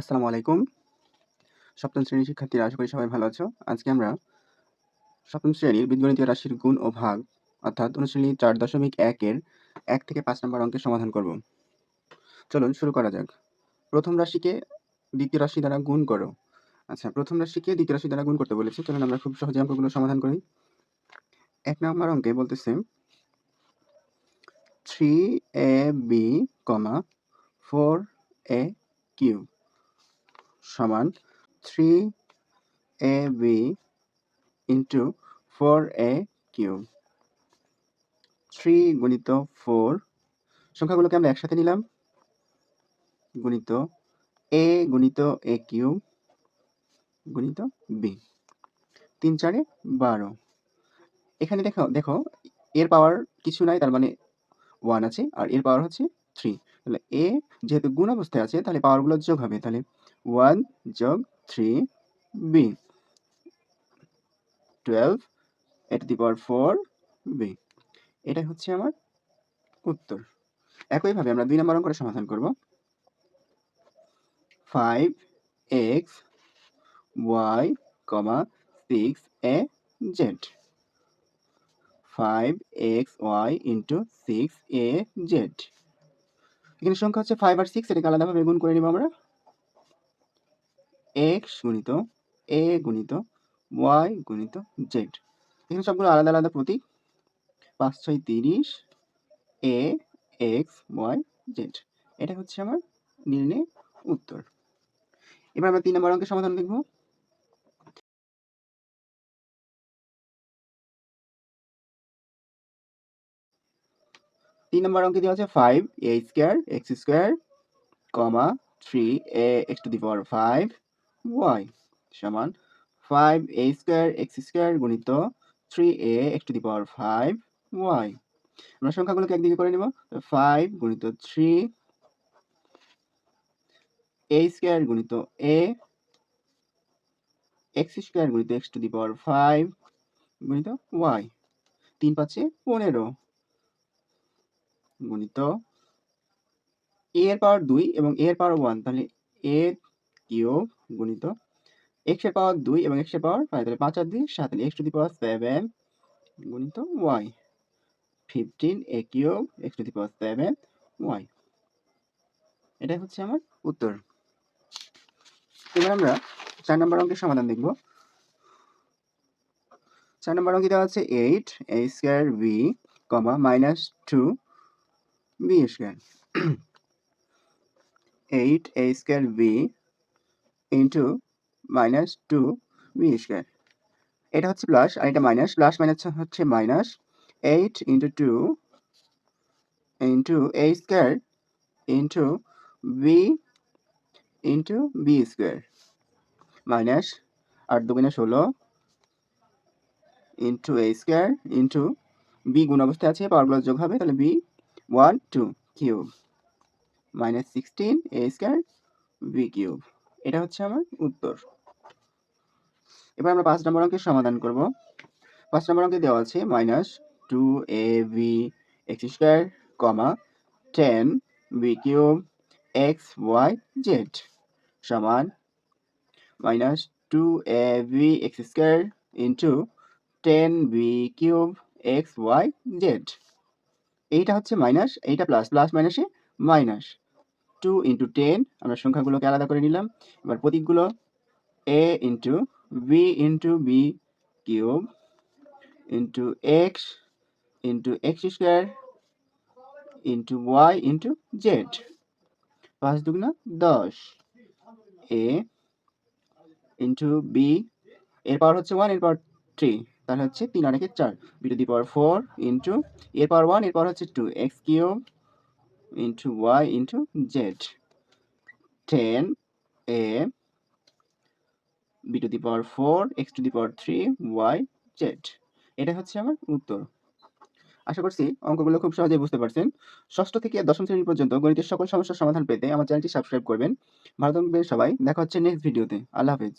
আসসালামু আলাইকুম। সপ্তম শ্রেণির শিক্ষার্থীরা, আশা করি সবাই ভালো আছো। আজকে আমরা সপ্তম শ্রেণির বীজগণিতীয় রাশির গুণ ও ভাগ, অর্থাৎ অনুশ্রেণী চার দশমিক একের এক থেকে পাঁচ নম্বর অঙ্কের সমাধান করব। চলুন শুরু করা যাক। প্রথম রাশিকে দ্বিতীয় রাশি দ্বারা গুণ করো। আচ্ছা প্রথম রাশিকে দ্বিতীয় রাশি দ্বারা গুণ করতে বলেছে, চলুন আমরা খুব সহজে অঙ্কগুলো সমাধান করি। এক নম্বর অঙ্কে বলতেছে, three A B, comma, four A Q. সমান three A B into four A cube three গুণিত ফোর সংখ্যাগুলোকে আমরা একসাথে নিলাম। গুণিত এ গুণিত এ কিউব গুণিত বি তিন চারে বারো। এখানে দেখো দেখো, এর পাওয়ার কিছু নাই, তার মানে ওয়ান আছে, আর এর পাওয়ার হচ্ছে থ্রি তাহলে এ যেহেতু গুণ অবস্থায় আছে, তাহলে পাওয়ারগুলো যোগ হবে। তাহলে ওয়ান যোগ three B twelve at the power four B এটাই হচ্ছে আমার উত্তর। একইভাবে আমরা দুই নম্বর অঙ্কের সমাধান করব। Five X Y comma six A Z five X Y into six A Z এখানে সংখ্যা হচ্ছে ফাইভ আর সিক্স এটাকে আলাদাভাবে গুণ করে নিব আমরা। এক্স গুণিত এ গুণিত ওয়াই গুণিত জেড এখানে সবগুলো আলাদা আলাদা প্রতীক। পাঁচ, ছয়, তিরিশ এ এক্স ওয়াই জেড এটা হচ্ছে আমার নির্ণয় উত্তর। এবার আমরা তিন নম্বর অঙ্কের সমাধান দেখব। তিন নম্বর অঙ্কে দেওয়া আছে five A square X square comma three A X two the power five Y সমান five A square X square গুণিত three A X two the power five Y আমরা সংখ্যাগুলোকে একদিকে করে নিব ফাইভ গুণিত থ্রি এ স্কোয়ার গুণিত A X square গুণিত X two the power five গুণিত ওয়াই তিন পাঁচে পনেরো গুণিত এ এর পাওয়ার দুই এবং এ এর পাওয়ার ওয়ান তাহলে এ কিউব গুণিত এক্স পাওয়ার দুই এবং এক্সের পাওয়ার ফাইভ তাহলে পাঁচ আর দুই, সাত, তাহলে X two the power seven গুণিত Y fifteen A cube X two the power seven Y এটাই হচ্ছে আমার উত্তর। এবার আমরা চার নম্বর অঙ্কের সমাধান দেখব। চার নম্বর অঙ্কে দেওয়া আছে eight A square B comma minus two B square eight A square B into minus two B square এটা হচ্ছে প্লাস আর এটা মাইনাস প্লাস মাইনাস হচ্ছে minus eight into two into A square into B into B square minus আট দুগুণে ষোলো into A square into B গুণ অবস্থায় আছে পাওয়ারগুলো যোগ হবে, তাহলে B one two cube minus sixteen A square B cube এটা হচ্ছে আমার উত্তর। এবার আমরা পাঁচ নম্বর অঙ্কের সমাধান করব। পাঁচ নম্বর অঙ্কে দেওয়া আছে minus two A V X square comma ten B cube X Y Z সমান minus two A V X square into ten B cube X Y Z এইটা হচ্ছে মাইনাস এইটা প্লাস প্লাস মাইনাসে মাইনাস টু ইন্টু টেন আমরা সংখ্যাগুলোকে আলাদা করে নিলাম। এবার প্রতীকগুলো A into B into B cube into X into X square into Y into Z পাঁচ দুগুণা দশ। এ ইন্টু বি এর পাওয়ার হচ্ছে ওয়ানের পাওয়ার থ্রি তাহলে হচ্ছে তিন অনেকে চার। B two the power four into এর পাওয়ার ওয়ানের পাওয়ার হচ্ছে two X cube into Y into Z ten A B two the power four X two the power three Y Z এটা হচ্ছে আমার উত্তর। আশা করছি অঙ্কগুলো খুব সহজেই বুঝতে পারছেন। ষষ্ঠ থেকে দশম শ্রেণি পর্যন্ত গণিতের সকল সমস্যার সমাধান পেতে আমার চ্যানেলটি সাবস্ক্রাইব করবেন। ভালো থাকবেন সবাই। দেখা হচ্ছে নেক্সট ভিডিওতে আল্লাহ হাফেজ।